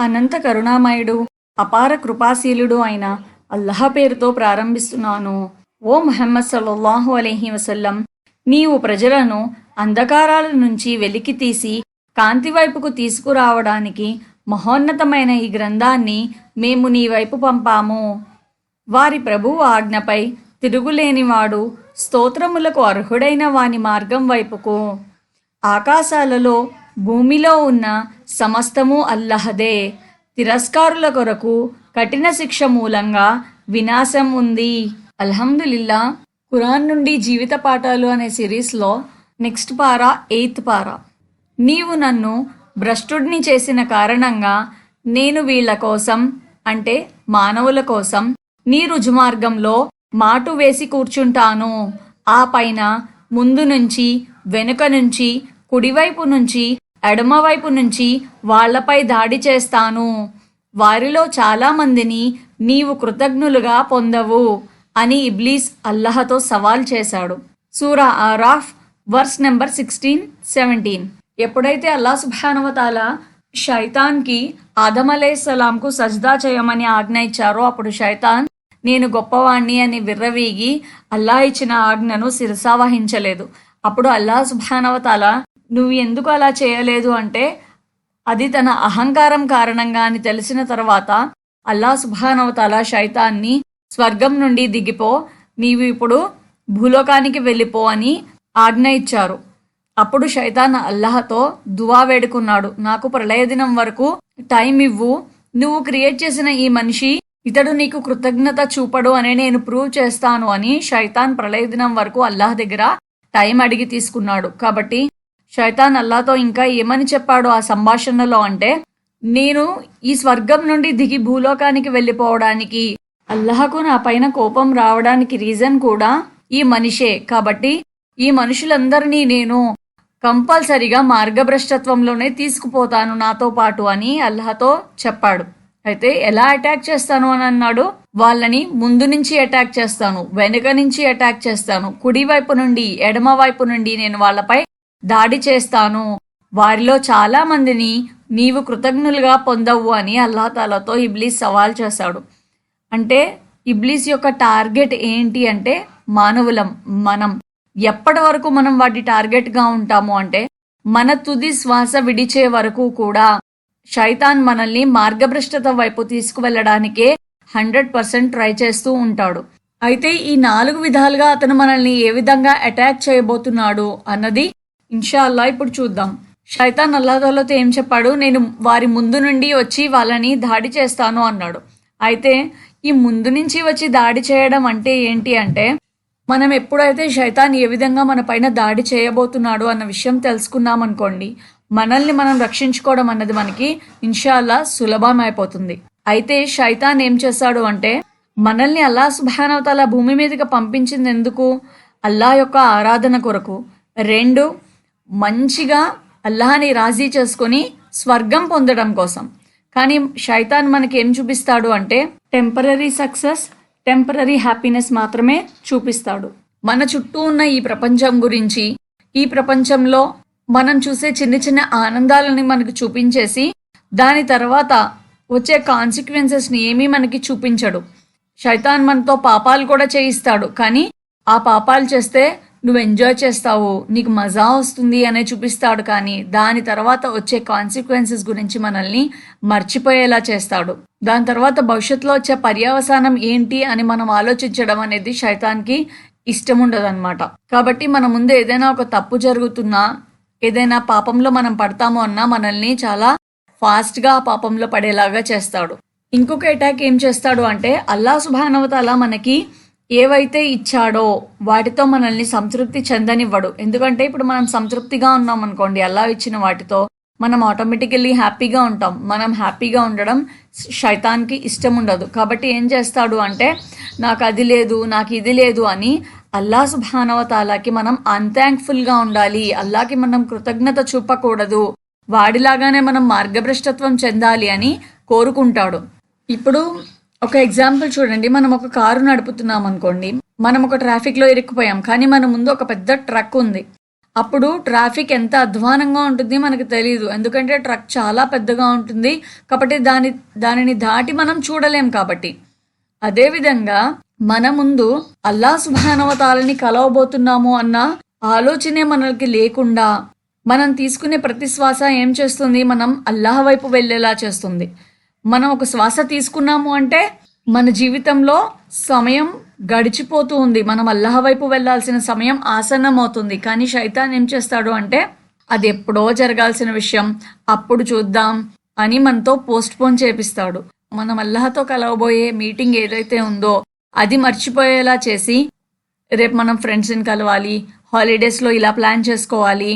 అనంత కరుణామయుడు అపార కృపాశీలుడు అయిన అల్లహ పేరుతో ప్రారంభిస్తున్నాను. ఓ మహమ్మద్ సల్లల్లాహు అలహి వసల్లం నీవు ప్రజలను అంధకారాల నుంచి వెలికి తీసి కాంతి వైపుకు తీసుకురావడానికి మహోన్నతమైన ఈ గ్రంథాన్ని మేము నీ వైపు పంపాము. వారి ప్రభువు ఆజ్ఞపై తిరుగులేనివాడు స్తోత్రములకు అర్హుడైన వాని మార్గం వైపుకు ఆకాశాలలో భూమిలో ఉన్న సమస్తము అల్లహదే. తిరస్కారుల కొరకు కఠిన శిక్ష మూలంగా వినాశం ఉంది అల్హమ్దుల్లా ఖురాన్ నుండి జీవిత పాఠాలు అనే సిరీస్లో నెక్స్ట్ పారా ఎయిత్ పారా. నీవు నన్ను భ్రష్టుడిని చేసిన కారణంగా నేను వీళ్ళ కోసం అంటే మానవుల కోసం నీ రుజుమార్గంలో మాటు వేసి కూర్చుంటాను. ఆ పైన ముందు నుంచి వెనుక నుంచి కుడివైపు నుంచి ఎడమవైపు నుంచి వాళ్ళపై దాడి చేస్తాను. వారిలో చాలా మందిని నీవు కృతజ్ఞులుగా పొందవు అని ఇబ్లీస్ అల్లహతో సవాల్ చేశాడు. సూరా ఆరాఫ్ వర్స్ నెంబర్ సిక్స్టీన్ సెవెంటీన్. ఎప్పుడైతే అల్లా సుభానవతాల షైతాన్కి ఆదమ్ అలైసలాంకు సజ్దా చేయమని ఆజ్ఞ ఇచ్చారో అప్పుడు షైతాన్ నేను గొప్పవాణ్ణి అని విర్రవీగి అల్లా ఇచ్చిన ఆజ్ఞను శిరసావహించలేదు అప్పుడు అల్లా సుభానవతాల నువ్వు ఎందుకు అలా చేయలేదు అంటే అది తన అహంకారం కారణంగా అని తెలిసిన తర్వాత అల్లా సుభానవతాల శైతాన్ని స్వర్గం నుండి దిగిపో నీవు ఇప్పుడు భూలోకానికి వెళ్ళిపో అని ఆజ్ఞ ఇచ్చారు. అప్పుడు శైతాన్ అల్లాహతో దువా వేడుకున్నాడు. నాకు ప్రళయ దినం వరకు టైం ఇవ్వు. నువ్వు క్రియేట్ చేసిన ఈ మనిషి ఇతడు నీకు కృతజ్ఞత చూపడు అని నేను ప్రూవ్ చేస్తాను అని శైతాన్ ప్రళయ దినం వరకు అల్లాహ్ దగ్గర టైం అడిగి తీసుకున్నాడు. కాబట్టి శైతాన్ అల్లాతో ఇంకా ఏమని చెప్పాడు ఆ సంభాషణలో అంటే నేను ఈ స్వర్గం నుండి దిగి భూలోకానికి వెళ్ళిపోవడానికి అల్లాహకు నా పైన కోపం రావడానికి రీజన్ కూడా ఈ మనిషే. కాబట్టి ఈ మనుషులందరినీ నేను కంపల్సరిగా మార్గభ్రష్టత్వంలోనే తీసుకుపోతాను నాతో పాటు అని అల్లాహతో చెప్పాడు. అయితే ఎలా అటాక్ చేస్తాను? అని అన్నాడు. వాళ్ళని ముందు నుంచి అటాక్ చేస్తాను వెనుక నుంచి అటాక్ చేస్తాను. కుడి వైపు నుండి ఎడమ వైపు నుండి నేను వాళ్ళపై దాడి చేస్తాను. వారిలో చాలా మందిని నీవు కృతజ్ఞులుగా పొందవు అని అల్లాతాలతో ఇబ్లీస్ సవాల్ చేశాడు. అంటే ఇబ్లీస్ యొక్క టార్గెట్ ఏంటి అంటే మానవులం మనం. ఎప్పటి వరకు మనం వాటి టార్గెట్గా ఉంటాము అంటే మన తుది శ్వాస విడిచే వరకు కూడా శైతాన్ మనల్ని మార్గభ్రష్టత వైపు తీసుకువెళ్ళడానికే హండ్రెడ్ పర్సెంట్ ట్రై చేస్తూ ఉంటాడు. అయితే ఈ నాలుగు విధాలుగా అతను మనల్ని ఏ విధంగా అటాక్ చేయబోతున్నాడు అన్నది ఇన్షాల్లా ఇప్పుడు చూద్దాం. షైతాన్ అల్లాహలతో ఏం చెప్పాడు? నేను వారి ముందు నుండి వచ్చి వాళ్ళని దాడి చేస్తాను అన్నాడు. అయితే ఈ ముందు నుంచి వచ్చి దాడి చేయడం అంటే ఏంటి అంటే మనం ఎప్పుడైతే శైతాన్ ఏ విధంగా మన పైన దాడి చేయబోతున్నాడు అన్న విషయం తెలుసుకున్నాం అనుకోండి మనల్ని మనం రక్షించుకోవడం అన్నది మనకి ఇన్షాల్లా సులభం అయిపోతుంది అయితే శైతాన్ ఏం చేస్తాడు అంటే మనల్ని అల్లా సుభానవతల భూమి మీదకి పంపించింది ఎందుకు? అల్లా యొక్క ఆరాధన కొరకు. రెండు మంచిగా అల్లాహని రాజీ చేసుకొని స్వర్గం పొందడం కోసం. కానీ షైతాన్ మనకి ఏం చూపిస్తాడు అంటే టెంపరీ సక్సెస్ టెంపరీ హ్యాపీనెస్ మాత్రమే చూపిస్తాడు. మన చుట్టూ ఉన్న ఈ ప్రపంచం గురించి ఈ ప్రపంచంలో మనం చూసే చిన్న చిన్న ఆనందాలని మనకు చూపించేసి దాని తర్వాత వచ్చే కాన్సిక్వెన్సెస్ని ఏమీ మనకి చూపించడు. శైతాన్ మనతో పాపాలు కూడా చేయిస్తాడు. కానీ ఆ పాపాలు చేస్తే నువ్వు ఎంజాయ్ చేస్తావు నీకు మజా వస్తుంది అనే చూపిస్తాడు కానీ దాని తర్వాత వచ్చే కాన్సిక్వెన్సెస్ గురించి మనల్ని మర్చిపోయేలా చేస్తాడు. దాని తర్వాత భవిష్యత్తులో వచ్చే పర్యవసానం ఏంటి అని మనం ఆలోచించడం అనేది శైతాన్కి ఇష్టం ఉండదన్నమాట కాబట్టి మన ముందు ఏదైనా ఒక తప్పు జరుగుతున్నా ఏదైనా పాపంలో మనం పడతాము అన్నా మనల్ని చాలా ఫాస్ట్గా ఆ పాపంలో పడేలాగా చేస్తాడు. ఇంకొక అటాక్ ఏం చేస్తాడు అంటే అల్లా సుభానవతాల మనకి ఏవైతే ఇచ్చాడో వాటితో మనల్ని సంతృప్తి చెందనివ్వడు. ఎందుకంటే ఇప్పుడు మనం సంతృప్తిగా ఉన్నాం అనుకోండి అల్లా ఇచ్చిన వాటితో మనం ఆటోమేటికల్లీ హ్యాపీగా ఉంటాం. మనం హ్యాపీగా ఉండడం శైతాన్కి ఇష్టం ఉండదు. కాబట్టి ఏం చేస్తాడు అంటే నాకు అది లేదు నాకు ఇది లేదు అని అల్లా సుభానవతాలాకి మనం అన్థ్యాంక్ఫుల్గా ఉండాలి. అల్లాకి మనం కృతజ్ఞత చూపకూడదు. వాడిలాగానే మనం మార్గభ్రష్టత్వం చెందాలి అని కోరుకుంటాడు. ఇప్పుడు ఒక ఎగ్జాంపుల్ చూడండి. మనం ఒక కారు నడుపుతున్నాం అనుకోండి. మనం ఒక ట్రాఫిక్లో ఇరుక్కుపోయాం. కానీ మన ముందు ఒక పెద్ద ట్రక్ ఉంది. అప్పుడు ట్రాఫిక్ ఎంత అధ్వానంగా ఉంటుంది మనకు తెలియదు ఎందుకంటే ట్రక్ చాలా పెద్దగా ఉంటుంది. కాబట్టి దాని దానిని దాటి మనం చూడలేం కాబట్టి. అదేవిధంగా మన ముందు అల్లా సుభానవతాలని కలవబోతున్నాము అన్న ఆలోచనే మనకి లేకుండా మనం తీసుకునే ప్రతి శ్వాస ఏం చేస్తుంది? మనం అల్లాహ్ వైపు వెళ్ళేలా చేస్తుంది. మనం ఒక శ్వాస తీసుకున్నాము అంటే మన జీవితంలో సమయం గడిచిపోతూ ఉంది. మనం అల్లాహ్ వైపు వెళ్ళాల్సిన సమయం ఆసన్నం అవుతుంది కానీ శైతాన్ ఏం చేస్తాడు అంటే అది ఎప్పుడో జరగాల్సిన విషయం అప్పుడు చూద్దాం అని మనతో పోస్ట్ పోన్ చేపిస్తాడు. మనం అల్లహతో కలవబోయే మీటింగ్ ఏదైతే ఉందో అది మర్చిపోయేలా చేసి రేపు మనం ఫ్రెండ్స్ని కలవాలి హాలిడేస్లో ఇలా ప్లాన్ చేసుకోవాలి.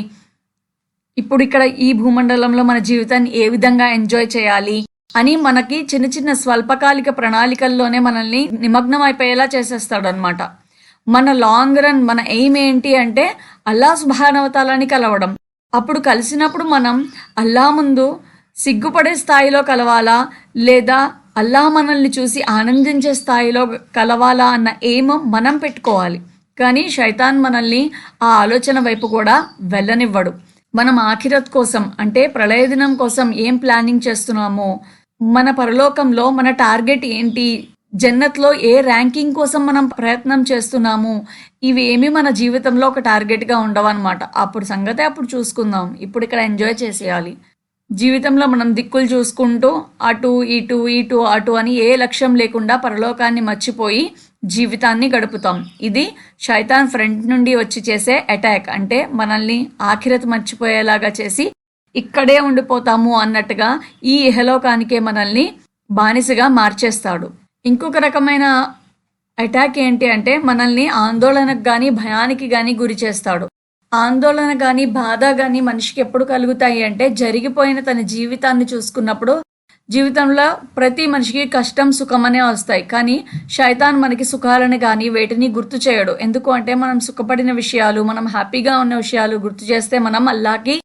ఇప్పుడు ఇక్కడ ఈ భూమండలంలో మన జీవితాన్ని ఏ విధంగా ఎంజాయ్ చేయాలి? అని మనకి చిన్న చిన్న స్వల్పకాలిక ప్రణాళికల్లోనే మనల్ని నిమగ్నం అయిపోయేలా చేసేస్తాడు అనమాట మన లాంగ్ రన్ మన ఎయిమ్ ఏంటి అంటే అల్లా సుభానవతాలని కలవడం. అప్పుడు కలిసినప్పుడు మనం అల్లా ముందు సిగ్గుపడే స్థాయిలో కలవాలా? లేదా అల్లా మనల్ని చూసి ఆనందించే స్థాయిలో కలవాలా అన్న ఎయిమ్ మనం పెట్టుకోవాలి. కానీ శైతాన్ మనల్ని ఆ ఆలోచన వైపు కూడా వెళ్ళనివ్వడు. మనం ఆఖిరత్ కోసం అంటే ప్రళయ దినం కోసం ఏం ప్లానింగ్ చేస్తున్నామో మన పరలోకంలో మన టార్గెట్ ఏంటి? జన్నత్లో ఏ ర్యాంకింగ్ కోసం మనం ప్రయత్నం చేస్తున్నాము? ఇవి ఏమి మన జీవితంలో ఒక టార్గెట్గా ఉండవన్నమాట. అప్పుడు సంగతి అప్పుడు చూసుకుందాం. ఇప్పుడు ఇక్కడ ఎంజాయ్ చేసేయాలి. జీవితంలో మనం దిక్కులు చూసుకుంటూ అటు ఇటు ఇటు అటు అని ఏ లక్ష్యం లేకుండా పరలోకాన్ని మర్చిపోయి జీవితాన్ని గడుపుతాం. ఇది శైతాన్ ఫ్రంట్ నుండి వచ్చి చేసే అటాక్. అంటే మనల్ని ఆఖిరత మర్చిపోయేలాగా చేసి ఇక్కడే ఉండిపోతాము అన్నట్టుగా ఈ ఇహలోకానికే మనల్ని బానిసగా మార్చేస్తాడు. ఇంకొక రకమైన అటాక్ ఏంటి అంటే మనల్ని ఆందోళనకు కానీ భయానికి కానీ గురి చేస్తాడు. ఆందోళన కానీ బాధ కానీ మనిషికి ఎప్పుడు కలుగుతాయి అంటే జరిగిపోయిన తన జీవితాన్ని చూసుకున్నప్పుడు జీవితంలో ప్రతి మనిషికి కష్టం సుఖం అనే వస్తాయి. కానీ శైతాన్ మనకి సుఖాలను కానీ వేటిని గుర్తు చేయడు. ఎందుకు అంటే మనం సుఖపడిన విషయాలు మనం హ్యాపీగా ఉన్న విషయాలు గుర్తు చేస్తే మనం అల్లాకి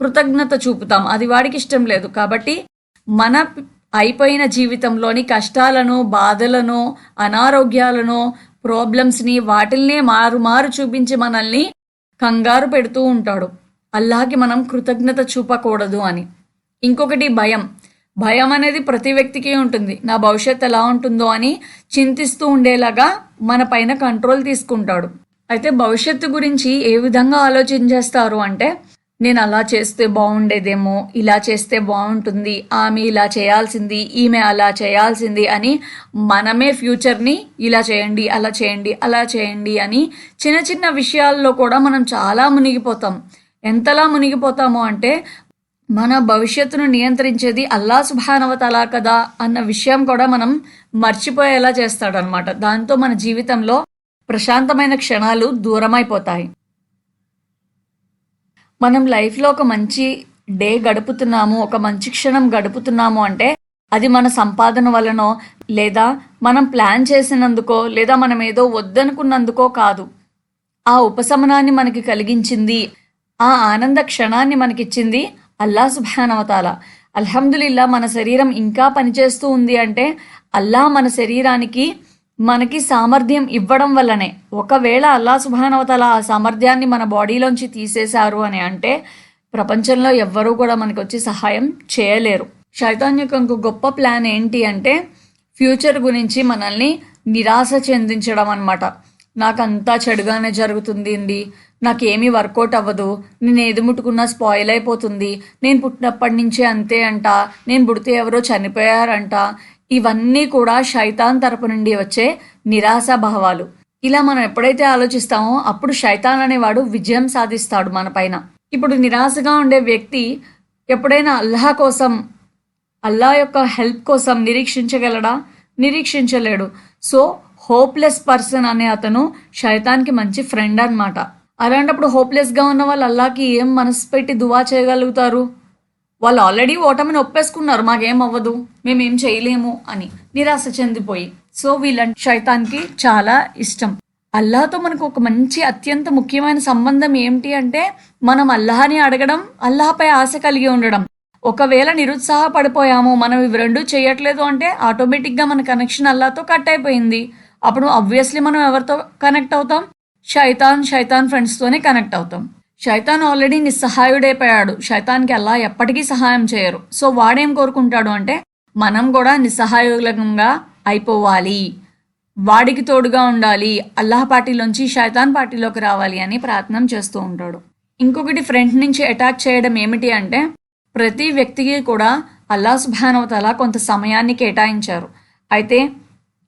కృతజ్ఞత చూపుతాం. అది వాడికి ఇష్టం లేదు. కాబట్టి మన అయిపోయిన జీవితంలోని కష్టాలను బాధలను అనారోగ్యాలను ప్రాబ్లమ్స్ని వాటిల్నే మారు మారు చూపించి మనల్ని కంగారు పెడుతూ ఉంటాడు. అల్లాహకి మనం కృతజ్ఞత చూపకూడదు అని. ఇంకొకటి భయం. భయం అనేది ప్రతి వ్యక్తికి ఉంటుంది. నా భవిష్యత్ ఎలా ఉంటుందో అని చింతిస్తూ ఉండేలాగా మన పైన కంట్రోల్ తీసుకుంటాడు. అయితే భవిష్యత్తు గురించి ఏ విధంగా ఆలోచించేస్తారు అంటే నేను అలా చేస్తే బాగుండేదేమో ఇలా చేస్తే బాగుంటుంది ఆమె ఇలా చేయాల్సింది ఈమె అలా చేయాల్సింది అని మనమే ఫ్యూచర్ని ఇలా చేయండి అలా చేయండి అలా చేయండి అని చిన్న చిన్న విషయాల్లో కూడా మనం చాలా మునిగిపోతాం. ఎంతలా మునిగిపోతాము అంటే మన భవిష్యత్తును నియంత్రించేది అల్లా సుభానవతలా కదా అన్న విషయం కూడా మనం మర్చిపోయేలా చేస్తాడనమాట. దాంతో మన జీవితంలో ప్రశాంతమైన క్షణాలు దూరమైపోతాయి. మనం లైఫ్లో ఒక మంచి డే గడుపుతున్నాము ఒక మంచి క్షణం గడుపుతున్నాము అంటే అది మన సంపాదన వలనో లేదా మనం ప్లాన్ చేసినందుకో లేదా మనం ఏదో వద్దనుకున్నందుకో కాదు. ఆ ఉపశమనాన్ని మనకి కలిగించింది ఆ ఆనంద క్షణాన్ని మనకిచ్చింది అల్లా సుభానవతాల అల్హమ్దులిల్లా మన శరీరం ఇంకా పనిచేస్తూ ఉంది అంటే అల్లా మన శరీరానికి మనకి సామర్థ్యం ఇవ్వడం వల్లనే. ఒకవేళ అల్లా సుభానవతల ఆ సామర్థ్యాన్ని మన బాడీలోంచి తీసేశారు అని అంటే ప్రపంచంలో ఎవ్వరూ కూడా మనకి వచ్చి సహాయం చేయలేరు. శైతాన్ యొక్క ఇంకో గొప్ప ప్లాన్ ఏంటి అంటే ఫ్యూచర్ గురించి మనల్ని నిరాశ చెందించడం అనమాట నాకంతా చెడుగానే జరుగుతుంది అండి నాకేమీ వర్కౌట్ అవ్వదు. నేను ఏది ముట్టుకున్నా స్పాయిల్ అయిపోతుంది. నేను పుట్టినప్పటి నుంచే అంతే అంట. నేను పుడితే ఎవరో చనిపోయారంట. ఇవన్నీ కూడా శైతాన్ తరపు నుండి వచ్చే నిరాశ భావాలు. ఇలా మనం ఎప్పుడైతే ఆలోచిస్తామో అప్పుడు శైతాన్ అనేవాడు విజయం సాధిస్తాడు మన పైన. ఇప్పుడు నిరాశగా ఉండే వ్యక్తి ఎప్పుడైనా అల్లాహ్ కోసం అల్లా యొక్క హెల్ప్ కోసం నిరీక్షించగలడా? నిరీక్షించలేడు. సో హోప్లెస్ పర్సన్ అనే అతను శైతాన్కి మంచి ఫ్రెండ్ అనమాట అలాంటప్పుడు హోప్లెస్గా ఉన్న వాళ్ళు అల్లాకి ఏం మనసు పెట్టి దువా చేయగలుగుతారు? వాళ్ళు ఆల్రెడీ ఓటమిని ఒప్పేసుకున్నారు మాకేం అవ్వదు మేమేం చేయలేము అని నిరాశ చెందిపోయి. సో వీళ్ళ శైతాన్కి చాలా ఇష్టం. అల్లాహతో మనకు ఒక మంచి అత్యంత ముఖ్యమైన సంబంధం ఏమిటి అంటే మనం అల్లాహని అడగడం అల్లాహపై ఆశ కలిగి ఉండడం. ఒకవేళ నిరుత్సాహపడిపోయాము మనం ఇవి రెండు చేయట్లేదు అంటే ఆటోమేటిక్గా మన కనెక్షన్ అల్లాతో కట్ అయిపోయింది. అప్పుడు అబ్వియస్లీ మనం ఎవరితో కనెక్ట్ అవుతాం? శైతాన్ శైతాన్ ఫ్రెండ్స్తోనే కనెక్ట్ అవుతాం. శైతాన్ ఆల్రెడీ నిస్సహాయుడైపోయాడు శైతాన్కి అలా ఎప్పటికీ సహాయం చేయరు. సో వాడేం కోరుకుంటాడు అంటే మనం కూడా నిస్సహాయులంగా అయిపోవాలి. వాడికి తోడుగా ఉండాలి. అల్లాహ్ పార్టీలోంచి శైతాన్ పార్టీలోకి రావాలి అని ప్రార్థన చేస్తూ ఉంటాడు. ఇంకొకటి ఫ్రంట్ నుంచి అటాక్ చేయడం ఏమిటి అంటే ప్రతి వ్యక్తికి కూడా అల్లా సుభానవతల కొంత సమయాన్ని కేటాయించారు. అయితే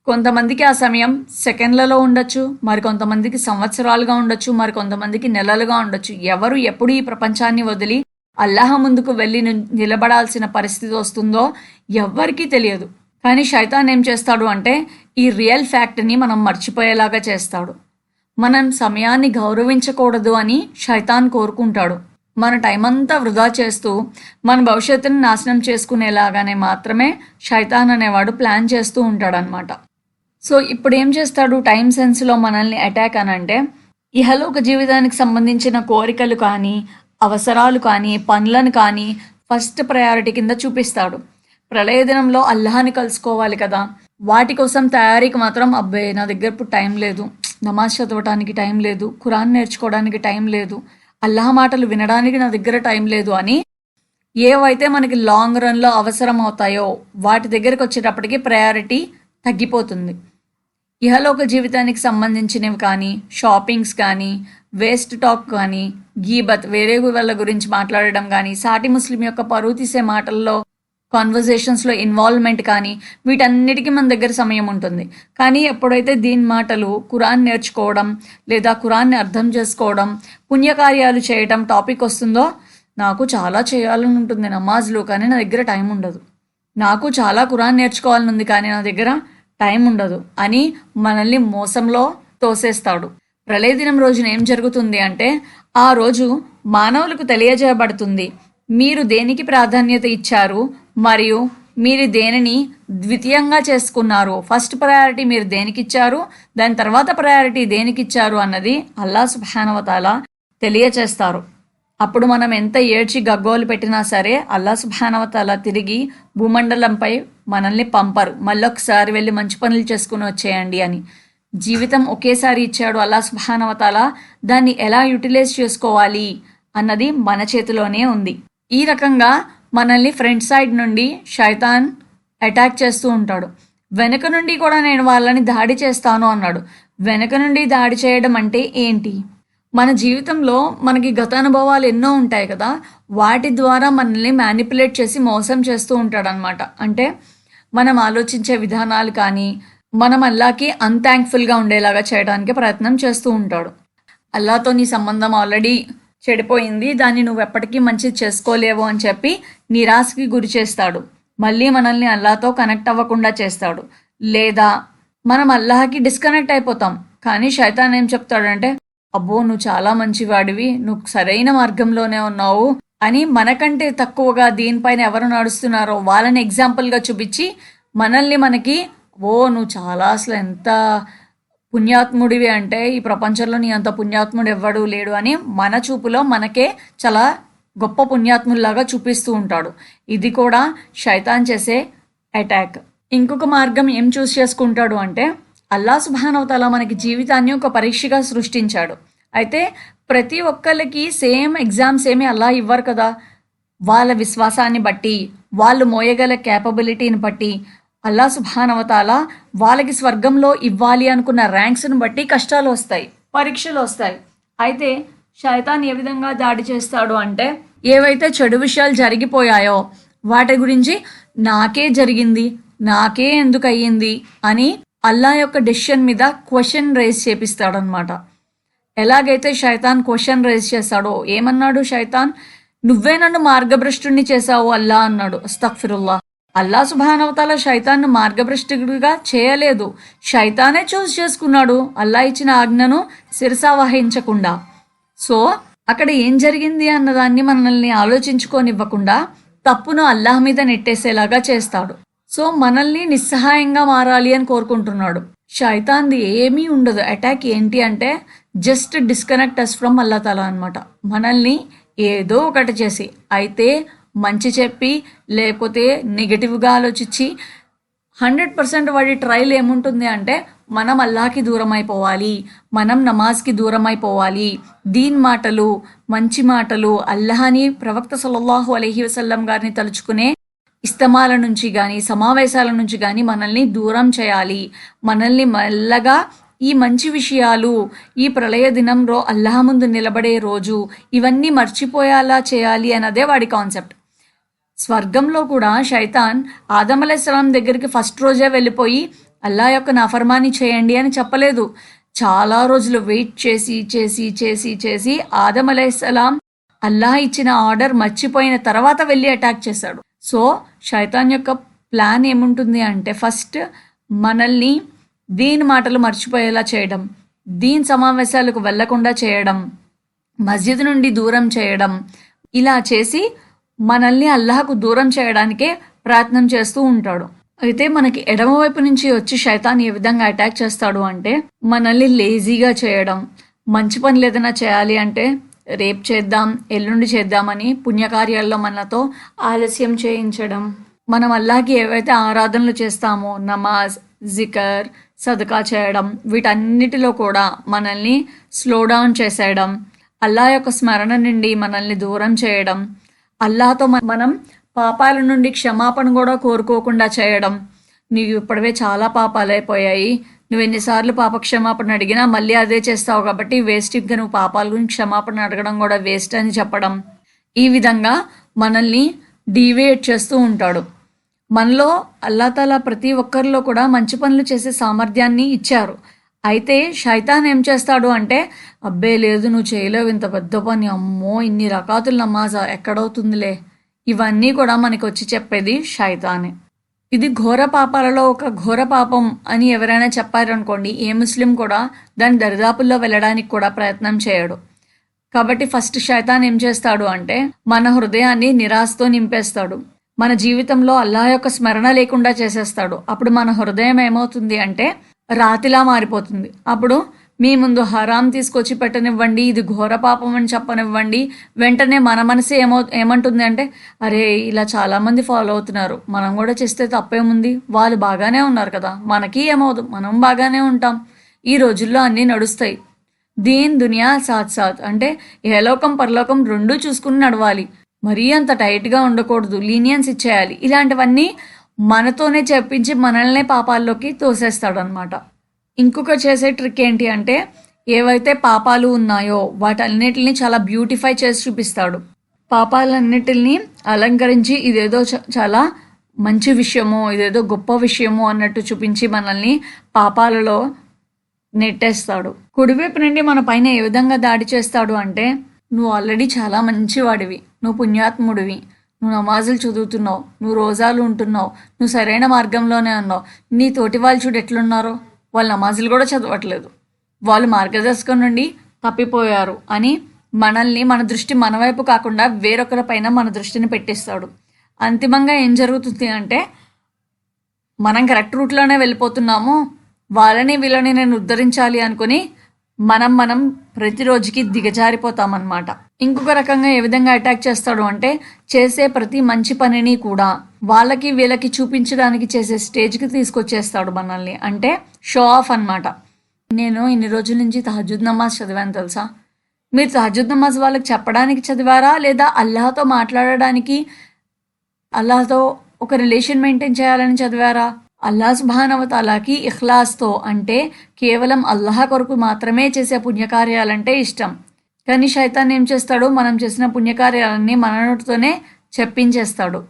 కొంతమందికి ఆ సమయం సెకండ్లలో ఉండొచ్చు మరి కొంతమందికి సంవత్సరాలుగా ఉండొచ్చు మరి కొంతమందికి నెలలుగా ఉండొచ్చు. ఎవరు ఎప్పుడు ఈ ప్రపంచాన్ని వదిలి అల్లాహ ముందుకు వెళ్ళి ని- నిలబడాల్సిన పరిస్థితి వస్తుందో ఎవ్వరికీ తెలియదు. కానీ శైతాన్ ఏం చేస్తాడు అంటే ఈ రియల్ ఫ్యాక్ట్ని మనం మర్చిపోయేలాగా చేస్తాడు. మనం సమయాన్ని గౌరవించకూడదు అని శైతాన్ కోరుకుంటాడు. మన టైం అంతా వృధా చేస్తూ మన భవిష్యత్తును నాశనం చేసుకునేలాగానే మాత్రమే శైతాన్ అనేవాడు ప్లాన్ చేస్తూ ఉంటాడనమాట సో ఇప్పుడు ఏం చేస్తాడు? టైం సెన్స్లో మనల్ని అటాక్ అని అంటే ఇహలోక జీవితానికి సంబంధించిన కోరికలు కానీ అవసరాలు కానీ పనులను కానీ ఫస్ట్ ప్రయారిటీ కింద చూపిస్తాడు. ప్రళయ దినంలో అల్లాహని కలుసుకోవాలి కదా. వాటి కోసం తయారీకి మాత్రం అబ్బాయి నా దగ్గర ఇప్పుడు టైం లేదు. నమాజ్ చదవడానికి టైం లేదు. ఖురాన్ నేర్చుకోవడానికి టైం లేదు. అల్లాహ మాటలు వినడానికి నా దగ్గర టైం లేదు అని ఏవైతే మనకి లాంగ్ రన్లో అవసరం అవుతాయో వాటి దగ్గరకు వచ్చేటప్పటికి ప్రయారిటీ తగ్గిపోతుంది. ఇహలోక జీవితానికి సంబంధించినవి కానీ షాపింగ్స్ కానీ వేస్ట్ టాక్ కానీ గీబత్ వేరే వాళ్ళ గురించి మాట్లాడడం కానీ సాటి ముస్లిం యొక్క పరువు తీసే మాటల్లో కాన్వర్జేషన్స్లో ఇన్వాల్వ్మెంట్ కానీ వీటన్నిటికీ మన దగ్గర సమయం ఉంటుంది. కానీ ఎప్పుడైతే దీని మాటలు కురాన్ నేర్చుకోవడం లేదా కురాన్ని అర్థం చేసుకోవడం పుణ్యకార్యాలు చేయటం టాపిక్ వస్తుందో నాకు చాలా చేయాలని ఉంటుంది నమాజ్లు కానీ నా దగ్గర టైం ఉండదు. నాకు చాలా కురాన్ నేర్చుకోవాలని ఉంది కానీ నా దగ్గర టైం ఉండదు అని మనల్ని మోసంలో తోసేస్తాడు. ప్రళయ దినం రోజున ఏం జరుగుతుంది అంటే ఆ రోజు మానవులకు తెలియజేయబడుతుంది మీరు దేనికి ప్రాధాన్యత ఇచ్చారు మరియు మీరు దేనిని ద్వితీయంగా చేసుకున్నారు? ఫస్ట్ ప్రయారిటీ మీరు దేనికి ఇచ్చారు దాని తర్వాత ప్రయారిటీ దేనికి ఇచ్చారు అన్నది అల్లా సుభానవతాల తెలియచేస్తారు. అప్పుడు మనం ఎంత ఏడ్చి గగ్గోలు పెట్టినా సరే అల్లా సుబానవతాల తిరిగి భూమండలంపై మనల్ని పంపరు. మళ్ళొకసారి వెళ్ళి మంచి పనులు చేసుకుని వచ్చేయండి అని. జీవితం ఒకేసారి ఇచ్చాడు అల్లా సుబానవతాల దాన్ని ఎలా యూటిలైజ్ చేసుకోవాలి అన్నది మన చేతిలోనే ఉంది. ఈ రకంగా మనల్ని ఫ్రంట్ సైడ్ నుండి షైతాన్ అటాక్ చేస్తూ ఉంటాడు. వెనక నుండి కూడా నేను వాళ్ళని దాడి చేస్తాను అన్నాడు. వెనక నుండి దాడి చేయడం అంటే ఏంటి? మన జీవితంలో మనకి గత అనుభవాలు ఎన్నో ఉంటాయి కదా వాటి ద్వారా మనల్ని మ్యానిపులేట్ చేసి మోసం చేస్తూ ఉంటాడనమాట అంటే మనం ఆలోచించే విధానాలు కానీ మనం అల్లాకి అన్థ్యాంక్ఫుల్గా ఉండేలాగా చేయడానికి ప్రయత్నం చేస్తూ ఉంటాడు. అల్లాతో నీ సంబంధం ఆల్రెడీ చెడిపోయింది దాన్ని నువ్వు ఎప్పటికీ మంచిది చేసుకోలేవు అని చెప్పి నిరాశకి గురి చేస్తాడు. మళ్ళీ మనల్ని అల్లాతో కనెక్ట్ అవ్వకుండా చేస్తాడు. లేదా మనం అల్లాహకి డిస్కనెక్ట్ అయిపోతాం. కానీ శైతాన్ ఏం చెప్తాడంటే అబ్బో నువ్వు చాలా మంచివాడివి నువ్వు సరైన మార్గంలోనే ఉన్నావు అని మనకంటే తక్కువగా దీనిపైన ఎవరు నడుస్తున్నారో వాళ్ళని ఎగ్జాంపుల్గా చూపించి మనల్ని మనకి ఓ నువ్వు చాలా అసలు ఎంత పుణ్యాత్ముడివి అంటే ఈ ప్రపంచంలో నీ అంత పుణ్యాత్ముడు ఎవ్వడు లేడు అని మన చూపులో మనకే చాలా గొప్ప పుణ్యాత్ముల్లాగా చూపిస్తూ ఉంటాడు. ఇది కూడా శైతాన్ చేసే అటాక్ ఇంకొక మార్గం ఏం చూస్ చేసుకుంటాడు అంటే అల్లా సుభానవతల మనకి జీవితాన్ని ఒక పరీక్షగా సృష్టించాడు. అయితే ప్రతి ఒక్కరికి సేమ్ ఎగ్జామ్స్ ఏమీ అల్లా ఇవ్వరు కదా? వాళ్ళ విశ్వాసాన్ని బట్టి వాళ్ళు మోయగల క్యాపబిలిటీని బట్టి అల్లా సుభానవతాల వాళ్ళకి స్వర్గంలో ఇవ్వాలి అనుకున్న ర్యాంక్స్ని బట్టి కష్టాలు వస్తాయి పరీక్షలు వస్తాయి. అయితే శైతాన్ ఏ విధంగా దాడి చేస్తాడు అంటే ఏవైతే చెడు విషయాలు జరిగిపోయాయో వాటి గురించి నాకే జరిగింది నాకే ఎందుకు అయ్యింది అని అల్లా యొక్క డెసిషన్ మీద క్వశ్చన్ రైజ్ చేపిస్తాడనమాట ఎలాగైతే శైతాన్ క్వశ్చన్ రైజ్ చేశాడో ఏమన్నాడు శైతాన్? నువ్వే నన్ను మార్గభ్రష్టుణ్ణి చేశావు అల్లా అన్నాడు. అస్తఫిరుల్లా అల్లా సుబానవతాల శైతాన్ను మార్గభ్రష్టుడిగా చేయలేదు. శైతానే చూస్ చేసుకున్నాడు. అల్లా ఇచ్చిన ఆజ్ఞను శిరసావహించకుండా సో అక్కడ ఏం జరిగింది అన్నదాన్ని మనల్ని ఆలోచించుకోనివ్వకుండా తప్పును అల్లాహ్ మీద నెట్టేసేలాగా చేస్తాడు. సో మనల్ని నిస్సహాయంగా మారాలి అని కోరుకుంటున్నాడు. షైతాన్ది ఏమీ ఉండదు. అటాక్ ఏంటి అంటే జస్ట్ డిస్కనెక్ట్ అస్ ఫ్రమ్ అల్లా తలా అనమాట మనల్ని ఏదో ఒకటి చేసి అయితే మంచి చెప్పి లేకపోతే నెగిటివ్గా ఆలోచించి హండ్రెడ్ పర్సెంట్ వాడి ట్రైల్ ఏముంటుంది అంటే మనం అల్లాకి దూరం అయిపోవాలి మనం నమాజ్కి దూరం అయిపోవాలి దీన్ మాటలు మంచి మాటలు అల్లాహని ప్రవక్త సల్లల్లాహు అలహి వసల్లం గారిని తలుచుకునే ఇస్తమాల నుంచి కానీ సమావేశాల నుంచి కానీ మనల్ని దూరం చేయాలి. మనల్ని మెల్లగా ఈ మంచి విషయాలు ఈ ప్రళయ దినంలో అల్లాహ ముందు నిలబడే రోజు ఇవన్నీ మర్చిపోయేలా చేయాలి అన్నదే వాడి కాన్సెప్ట్. స్వర్గంలో కూడా శైతాన్ ఆదమలేశ్వరం దగ్గరికి ఫస్ట్ రోజే వెళ్ళిపోయి అల్లా యొక్క నాఫర్మాని చేయండి అని చెప్పలేదు. చాలా రోజులు వెయిట్ చేసి చేసి చేసి చేసి ఆదమలేసలాం అలైస్లాం అల్లాహ్ ఇచ్చిన ఆర్డర్ మర్చిపోయిన తర్వాత వెళ్ళి అటాక్ చేశాడు. సో శైతాన్ యొక్క ప్లాన్ ఏముంటుంది అంటే ఫస్ట్ మనల్ని దీని మాటలు మర్చిపోయేలా చేయడం దీని సమావేశాలకు వెళ్ళకుండా చేయడం మస్జిద్ నుండి దూరం చేయడం ఇలా చేసి మనల్ని అల్లాహకు దూరం చేయడానికే ప్రయత్నం చేస్తూ ఉంటాడు. అయితే మనకి ఎడమవైపు నుంచి వచ్చి శైతాన్ ఏ విధంగా అటాక్ చేస్తాడు అంటే మనల్ని లేజీగా చేయడం మంచి పనులు ఏదైనా చేయాలి అంటే రేపు చేద్దాం ఎల్లుండి చేద్దామని పుణ్యకార్యాల్లో మనతో ఆలస్యం చేయించడం. మనం అల్లాకి ఏవైతే ఆరాధనలు చేస్తామో నమాజ్ జికర్ సదకా చేయడం వీటన్నిటిలో కూడా మనల్ని స్లో డౌన్ చేసేయడం అల్లా యొక్క స్మరణ నుండి మనల్ని దూరం చేయడం అల్లాతో మనం పాపాల నుండి క్షమాపణ కూడా కోరుకోకుండా చేయడం. నీవు ఇప్పటివే చాలా పాపాలు అయిపోయాయి నువ్వు ఎన్నిసార్లు పాప క్షమాపణ అడిగినా మళ్ళీ అదే చేస్తావు కాబట్టి వేస్ట్ ఇంకా నువ్వు పాపాల గురించి క్షమాపణ అడగడం కూడా వేస్ట్ అని చెప్పడం. ఈ విధంగా మనల్ని డీవియేట్ చేస్తూ ఉంటాడు. మనలో అల్లాతలా ప్రతి ఒక్కరిలో కూడా మంచి పనులు చేసే సామర్థ్యాన్ని ఇచ్చారు. అయితే శైతాన్ ఏం చేస్తాడు అంటే అబ్బే లేదు నువ్వు చేయలేవు ఇంత పెద్ద పని అమ్మో ఇన్ని రకాతుల నమాజా ఎక్కడవుతుందిలే. ఇవన్నీ కూడా మనకు వచ్చి చెప్పేది శైతానే. ఇది ఘోర పాపాలలో ఒక ఘోర పాపం అని ఎవరైనా చెప్పారనుకోండి ఏ ముస్లిం కూడా దాని దరిదాపుల్లో వెళ్ళడానికి కూడా ప్రయత్నం చేయడు. కాబట్టి ఫస్ట్ శైతాన్ ఏం చేస్తాడు అంటే మన హృదయాన్ని నిరాశతో నింపేస్తాడు. మన జీవితంలో అల్లాహ్ యొక్క స్మరణ లేకుండా చేసేస్తాడు. అప్పుడు మన హృదయం ఏమవుతుంది అంటే రాతిలా మారిపోతుంది. అప్పుడు మీ ముందు హరాం తీసుకొచ్చి పెట్టనివ్వండి ఇది ఘోర పాపం అని చెప్పనివ్వండి. వెంటనే మన మనసు ఏమో ఏమంటుంది అంటే అరే ఇలా చాలామంది ఫాలో అవుతున్నారు. మనం కూడా చేస్తే తప్పేముంది? వాళ్ళు బాగానే ఉన్నారు కదా. మనకి ఏమవుదు మనం బాగానే ఉంటాం. ఈ రోజుల్లో అన్నీ నడుస్తాయి. దీన్ దునియా సాత్ సాత్. అంటే ఏలోకం పరలోకం రెండూ చూసుకుని నడవాలి. మరీ అంత టైట్గా ఉండకూడదు. లీనియన్స్ ఇచ్చేయాలి. ఇలాంటివన్నీ మనతోనే చెప్పించి మనల్నే పాపాల్లోకి తోసేస్తాడనమాట ఇంకొక చేసే ట్రిక్ ఏంటి అంటే ఏవైతే పాపాలు ఉన్నాయో వాటన్నిటిని చాలా బ్యూటిఫై చేసి చూపిస్తాడు. పాపాలన్నిటిని అలంకరించి ఇదేదో చ- చాలా మంచి విషయము ఇదేదో గొప్ప విషయము అన్నట్టు చూపించి మనల్ని పాపాలలో నెట్టేస్తాడు. కుడివైపు నుండి మన పైన ఏ విధంగా దాడి చేస్తాడు అంటే నువ్వు ఆల్రెడీ చాలా మంచివాడివి. నువ్వు పుణ్యాత్ముడివి. నువ్వు నమాజులు చదువుతున్నావు. నువ్వు రోజాలు ఉంటున్నావు. నువ్వు సరైన మార్గంలోనే ఉన్నావు. నీ తోటి వాళ్ళు చూడు ఎట్లున్నారో. వాళ్ళు నమాజులు కూడా చదవట్లేదు. వాళ్ళు మార్గదర్శకం నుండి తప్పిపోయారు అని మనల్ని మన దృష్టి మన వైపు కాకుండా వేరొకరి పైన మన దృష్టిని పెట్టిస్తాడు. అంతిమంగా ఏం జరుగుతుంది అంటే మనం కరెక్ట్ రూట్లోనే వెళ్ళిపోతున్నాము వాళ్ళని వీళ్ళని నేను ఉద్ధరించాలి అనుకుని మనం మనం ప్రతిరోజుకి దిగజారిపోతామన్నమాట. ఇంకొక రకంగా ఏ విధంగా అటాక్ చేస్తాడు అంటే చేసే ప్రతి మంచి పనిని కూడా వాళ్ళకి వీళ్ళకి చూపించడానికి చేసే స్టేజ్కి తీసుకొచ్చేస్తాడు మనల్ని. అంటే షో ఆఫ్ అన్నమాట. నేను ఇన్ని రోజుల నుంచి తహజుద్ నమాజ్ చదివాను తెలుసా? మీరు తహజుద్ నమాజ్ వాళ్ళకి చెప్పడానికి చదివారా? లేదా అల్లాహతో మాట్లాడడానికి అల్లాహతో ఒక రిలేషన్ మెయింటైన్ చేయాలని చదివారా? అల్లా సుబానవతాలాకి ఇఖ్లాస్తో అంటే కేవలం అల్లాహ్ కొరకు మాత్రమే చేసే పుణ్యకార్యాలంటే ఇష్టం. కానీ శైతాన్ ఏం చేస్తాడు? మనం చేసిన పుణ్యకార్యాలన్నీ మన నోటితోనే చెప్పించేస్తాడు.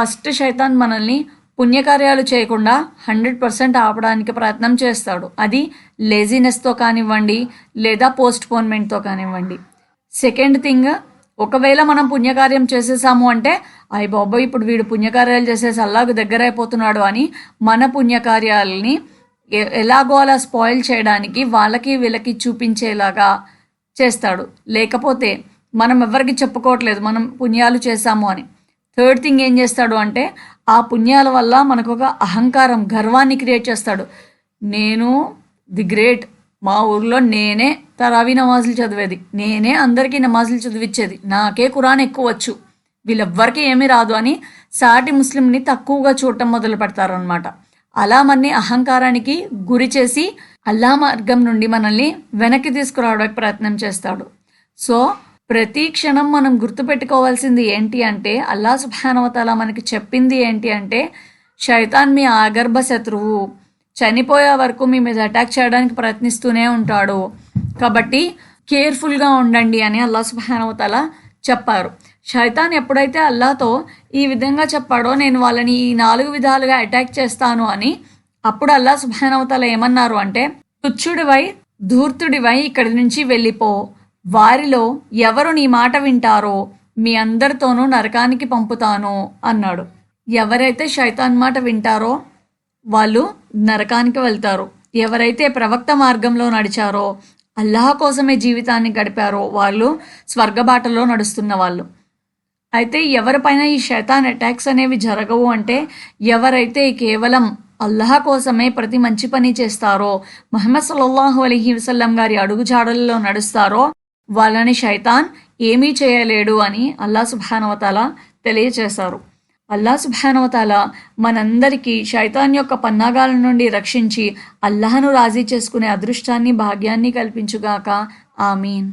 ఫస్ట్ శైతాన్ మనల్ని పుణ్యకార్యాలు చేయకుండా హండ్రెడ్ పర్సెంట్ ఆపడానికి ప్రయత్నం చేస్తాడు. అది లేజినెస్తో కానివ్వండి లేదా పోస్ట్ పోన్మెంట్తో కానివ్వండి. సెకండ్ థింగ్ ఒకవేళ మనం పుణ్యకార్యం చేసేసాము అంటే అయ్య బాబోయ్ ఇప్పుడు వీడు పుణ్యకార్యాలు చేసేసి అల్లాకు దగ్గర అయిపోతున్నాడు అని మన పుణ్యకార్యాలని ఎలాగో అలా స్పాయిల్ చేయడానికి వాళ్ళకి వీళ్ళకి చూపించేలాగా చేస్తాడు. లేకపోతే మనం ఎవరికి చెప్పుకోవట్లేదు మనం పుణ్యాలు చేశాము అని. థర్డ్ థింగ్ ఏం చేస్తాడు అంటే ఆ పుణ్యాల వల్ల మనకు ఒక అహంకారం గర్వాన్ని క్రియేట్ చేస్తాడు. నేను ది గ్రేట్ మా ఊర్లో నేనే తరావీ నమాజులు చదివేది. నేనే అందరికీ నమాజులు చదివించేది నాకే ఖురాన్ ఎక్కువ వచ్చు వీళ్ళెవ్వరికీ ఏమీ రాదు అని సాటి ముస్లింని తక్కువగా చూడటం మొదలు పెడతారనమాట అలా మనని అహంకారానికి గురి చేసి అల్లా మార్గం నుండి మనల్ని వెనక్కి తీసుకురావడానికి ప్రయత్నం చేస్తాడు. సో ప్రతి క్షణం మనం గుర్తుపెట్టుకోవాల్సింది ఏంటి అంటే అల్లా సుభానవతల మనకి చెప్పింది ఏంటి అంటే శైతాన్ మీ ఆగర్భ శత్రువు. చనిపోయే వరకు మీ మీద అటాక్ చేయడానికి ప్రయత్నిస్తూనే ఉంటాడు. కాబట్టి కేర్ఫుల్గా ఉండండి అని అల్లా సుభానవతాల చెప్పారు. శైతాన్ ఎప్పుడైతే అల్లాతో ఈ విధంగా చెప్పాడో నేను వాళ్ళని ఈ నాలుగు విధాలుగా అటాక్ చేస్తాను అని అప్పుడు అల్లా సుభానవతాల ఏమన్నారు అంటే తుచ్చుడివై ధూర్తుడివై ఇక్కడి నుంచి వెళ్ళిపో. వారిలో ఎవరు నీ మాట వింటారో మీ అందరితోనూ నరకానికి పంపుతాను అన్నాడు. ఎవరైతే శైతాన్ మాట వింటారో వాళ్ళు నరకానికి వెళ్తారు. ఎవరైతే ప్రవక్త మార్గంలో నడిచారో అల్లాహ్ కోసమే జీవితాన్ని గడిపారో వాళ్ళు స్వర్గబాటలో నడుస్తున్న వాళ్ళు. అయితే ఎవరిపైన ఈ శైతాన్ అటాక్స్ అనేవి జరగవు అంటే ఎవరైతే కేవలం అల్లాహ్ కోసమే ప్రతి మంచి పని చేస్తారో మహమ్మద్ సల్లల్లాహు అలహి వసల్లం గారి అడుగుజాడల్లో నడుస్తారో వాళ్ళని శైతాన్ ఏమీ చేయలేడు అని అల్లా సుభానవతాల తెలియచేశారు. అల్లా సుభానవతాల మనందరికీ శైతాన్ యొక్క పన్నాగాల నుండి రక్షించి అల్లాహను రాజీ చేసుకునే అదృష్టాన్ని భాగ్యాన్ని కల్పించుగాక. ఆమీన్.